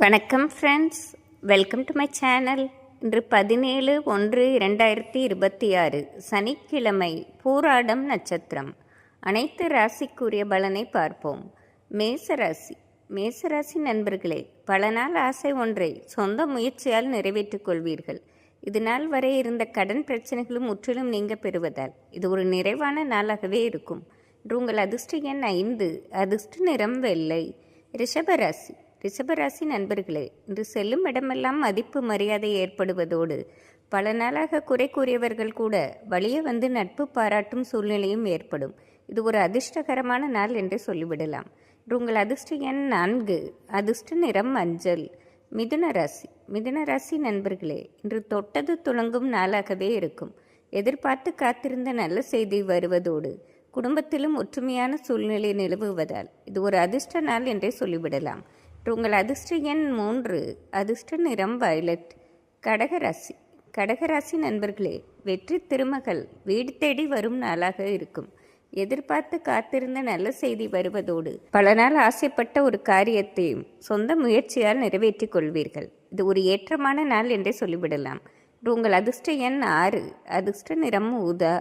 வணக்கம் friends welcome to my channel இன்று பதினேழு ஒன்று இரண்டாயிரத்தி இருபத்தி ஆறு சனிக்கிழமை பூராடம் நட்சத்திரம். அனைத்து ராசிக்குரிய பலனை பார்ப்போம். மேசராசி மேசராசி நண்பர்களே பல நாள் ஆசை ஒன்றை சொந்த முயற்சியால் நிறைவேற்றிக் கொள்வீர்கள். இது நாள் வரை இருந்த கடன் பிரச்சனைகளும் முற்றிலும் நீங்க பெறுவதால் இது ஒரு நிறைவான நாளாகவே இருக்கும். இன்று உங்கள் அதிர்ஷ்ட எண் ஐந்து அதிர்ஷ்ட நிறம் வெள்ளை. ரிஷபராசி ரிஷபராசி நண்பர்களே இன்று செல்லும் இடமெல்லாம் மதிப்பு மரியாதை ஏற்படுவதோடு பல நாளாக குறை கூறியவர்கள் கூட வழியே வந்து நட்பு பாராட்டும் சூழ்நிலையும் ஏற்படும். இது ஒரு அதிர்ஷ்டகரமான நாள் என்று சொல்லிவிடலாம். இன்று உங்கள் அதிர்ஷ்ட எண் நான்கு அதிர்ஷ்ட நிறம் மஞ்சள். மிதுன ராசி மிதுன ராசி நண்பர்களே இன்று தொட்டது துளங்கும் நாளாகவே இருக்கும். எதிர்பார்த்து காத்திருந்த நல்ல செய்தி வருவதோடு குடும்பத்திலும் ஒற்றுமையான சூழ்நிலை நிலவுவதால் இது ஒரு அதிர்ஷ்ட நாள் என்றே சொல்லிவிடலாம். உங்கள் அதிர்ஷ்ட எண் மூன்று. அதிர்ஷ்ட நிறம் வயலட். கடகராசி கடகராசி நண்பர்களே வெற்றி திருமகள் வீடு தேடி வரும் நாளாக இருக்கும். எதிர்பார்த்து காத்திருந்த நல்ல செய்தி வருவதோடு பல நாள் ஆசைப்பட்ட ஒரு காரியத்தையும் சொந்த முயற்சியால் நிறைவேற்றிக் கொள்வீர்கள். இது ஒரு ஏற்றமான நாள் என்றே சொல்லிவிடலாம். உங்கள் அதிர்ஷ்ட எண் ஆறு. அதிர்ஷ்ட நிறம் ஊதா.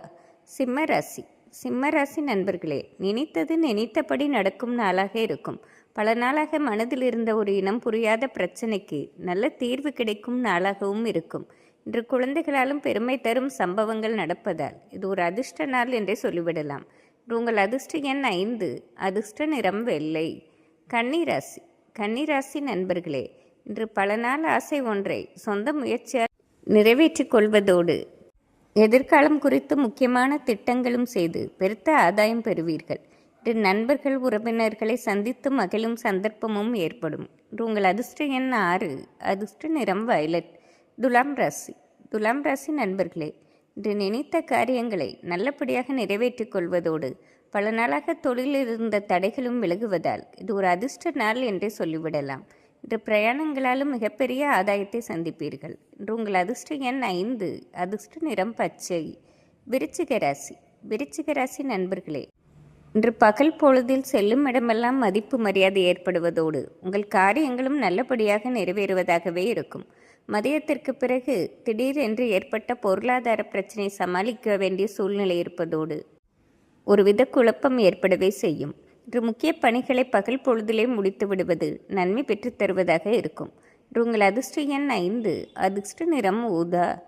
சிம்மராசி சிம்மராசி நண்பர்களே நினைத்தது நினைத்தபடி நடக்கும் நாளாக இருக்கும். பல நாளாக மனதில் இருந்த ஒரு இனம் புரியாத பிரச்சனைக்கு நல்ல தீர்வு கிடைக்கும் நாளாகவும் இருக்கும். இன்று குழந்தைகளாலும் பெருமை தரும் சம்பவங்கள் நடப்பதால் இது ஒரு அதிர்ஷ்ட நாள் என்றே சொல்லிவிடலாம். உங்கள் அதிர்ஷ்ட எண் ஐந்து அதிர்ஷ்ட நிறம் வெள்ளை. கன்னிராசி கன்னிராசி நண்பர்களே இன்று பல நாள் ஆசை ஒன்றை சொந்த முயற்சியால் நிறைவேற்றிக் கொள்வதோடு எதிர்காலம் குறித்து முக்கியமான திட்டங்களும் செய்து பெருத்த ஆதாயம் பெறுவீர்கள். நண்பர்கள் உறவினர்களை சந்தித்து மகிழும் சந்தர்ப்பமும் ஏற்படும். உங்கள் அதிர்ஷ்ட எண் ஆறு. அதிர்ஷ்ட நிறம் வயலட். துலாம் ராசி. துலாம் ராசி நண்பர்களே இன்று நினைத்த காரியங்களை நல்லபடியாக நிறைவேற்றிக் கொள்வதோடு பல நாளாக தொழிலில் இருந்த தடைகளும் விலகுவதால் இது ஒரு அதிர்ஷ்ட நாள் என்றே சொல்லிவிடலாம். இன்று பிரயாணங்களாலும் மிகப்பெரிய ஆதாயத்தை சந்திப்பீர்கள். இன்று உங்கள் அதிர்ஷ்ட எண் ஐந்து. அதிர்ஷ்ட நிறம் பச்சை. விருச்சிக ராசி. விருச்சிக ராசி நண்பர்களே இன்று பகல் பொழுதில் செல்லும் இடமெல்லாம் மதிப்பு மரியாதை ஏற்படுவதோடு உங்கள் காரியங்களும் நல்லபடியாக நிறைவேறுவதாகவே இருக்கும். மதியத்திற்கு பிறகு திடீரென்று ஏற்பட்ட பொருளாதார பிரச்சனை சமாளிக்க வேண்டிய சூழ்நிலை இருப்பதோடு ஒருவித குழப்பம் ஏற்படவே செய்யும். இன்று முக்கிய பணிகளை பகல் பொழுதிலே முடித்து விடுவது நன்மை பெற்றுத் தருவதாக இருக்கும். இன்று உங்கள் அதிர்ஷ்ட எண் ஐந்து அதிர்ஷ்ட நிறம் ஊதா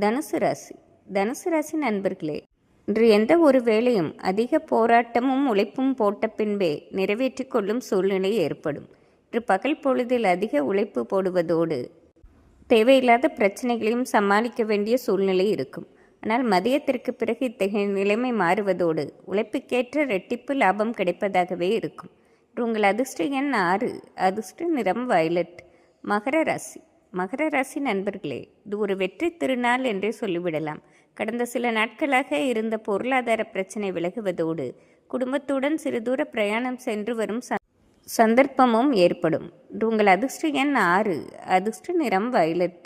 தனுசு ராசி. தனுசு ராசி நண்பர்களே இன்று எந்த ஒரு வேலையும் அதிக போராட்டமும் உழைப்பும் போட்ட பின்பே நிறைவேற்றிக் கொள்ளும் சூழ்நிலை ஏற்படும். இன்று பகல் பொழுதில் அதிக உழைப்பு போடுவதோடு தேவையில்லாத பிரச்சனைகளையும் சமாளிக்க வேண்டிய சூழ்நிலை இருக்கும். ஆனால் மதியத்திற்கு பிறகு இத்தகைய நிலைமை மாறுவதோடு உழைப்புக்கேற்ற ரெட்டிப்பு லாபம் கிடைப்பதாகவே இருக்கும். உங்கள் அதிர்ஷ்ட எண் ஆறு அதிர்ஷ்ட நிறம் வயலட் மகர ராசி. மகர ராசி நண்பர்களே இது ஒரு வெற்றி திருநாள் என்றே சொல்லிவிடலாம். கடந்த சில நாட்களாக இருந்த பொருளாதார பிரச்சனை விலகுவதோடு குடும்பத்துடன் சிறு தூர பிரயாணம் சென்று வரும் சந்தர்ப்பமும் ஏற்படும். உங்கள் அதிர்ஷ்ட எண் ஆறு அதிர்ஷ்ட நிறம் வயலட்.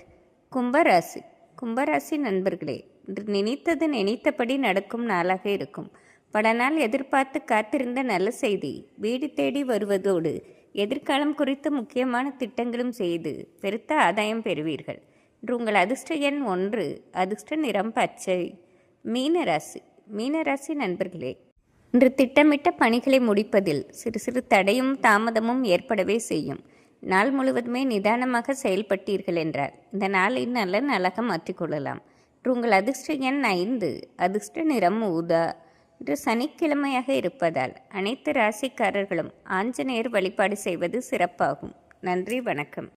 கும்பராசி கும்பராசி நண்பர்களே இன்று நினைத்தது நினைத்தபடி நடக்கும் நாளாக இருக்கும். பல நாள் எதிர்பார்த்து காத்திருந்த நல்ல செய்தி வீடு தேடி வருவதோடு எதிர்காலம் குறித்து முக்கியமான திட்டங்களும் செய்து பெருத்த ஆதாயம் பெறுவீர்கள். இன்று உங்கள் அதிர்ஷ்ட எண் ஒன்று அதிர்ஷ்ட நிறம் பச்சை. மீனராசி மீனராசி நண்பர்களே இன்று திட்டமிட்ட பணிகளை முடிப்பதில் சிறு சிறு தடையும் தாமதமும் ஏற்படவே செய்யும். நாள் முழுவதுமே நிதானமாக செயல்பட்டீர்கள் என்றால் இந்த நாளை நல்ல நலக மாற்றிக்கொள்ளலாம். உங்கள் அதிர்ஷ்ட எண் ஐந்து அதிர்ஷ்ட நிறம் ஊதா. இன்று சனிக்கிழமையாக இருப்பதால் அனைத்து ராசிக்காரர்களும் ஆஞ்சநேயர் வழிபாடு செய்வது சிறப்பாகும். நன்றி வணக்கம்.